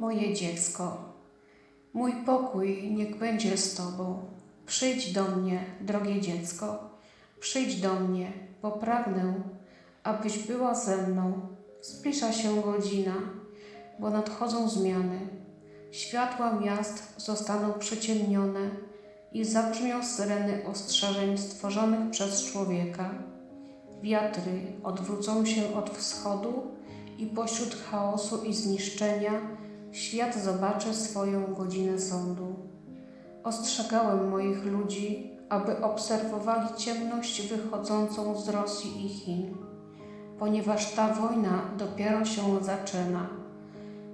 moje dziecko. Mój pokój niech będzie z Tobą. Przyjdź do mnie, drogie dziecko, przyjdź do mnie, bo pragnę, abyś była ze mną. Zbliża się godzina, bo nadchodzą zmiany. Światła miast zostaną przyciemnione i zabrzmią syreny ostrzeżeń stworzonych przez człowieka. Wiatry odwrócą się od wschodu i pośród chaosu i zniszczenia świat zobaczy swoją godzinę sądu. Ostrzegałem moich ludzi, aby obserwowali ciemność wychodzącą z Rosji i Chin, ponieważ ta wojna dopiero się zaczyna.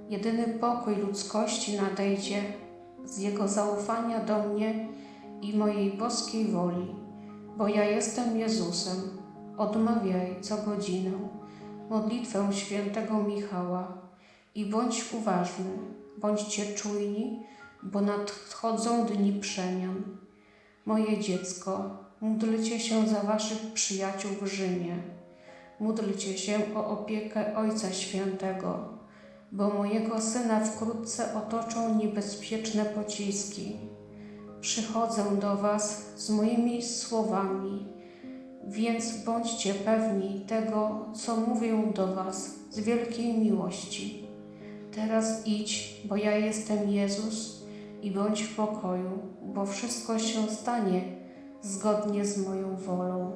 Jedyny pokój ludzkości nadejdzie z jego zaufania do mnie i mojej boskiej woli, bo ja jestem Jezusem. Odmawiaj co godzinę modlitwę świętego Michała i bądź uważny, bądźcie czujni, bo nadchodzą dni przemian. Moje dziecko, módlcie się za waszych przyjaciół w Rzymie. Módlcie się o opiekę Ojca Świętego, bo mojego syna wkrótce otoczą niebezpieczne pociski. Przychodzę do was z moimi słowami, więc bądźcie pewni tego, co mówię do was z wielkiej miłości. Teraz idź, bo ja jestem Jezus i bądź w pokoju, bo wszystko się stanie zgodnie z moją wolą.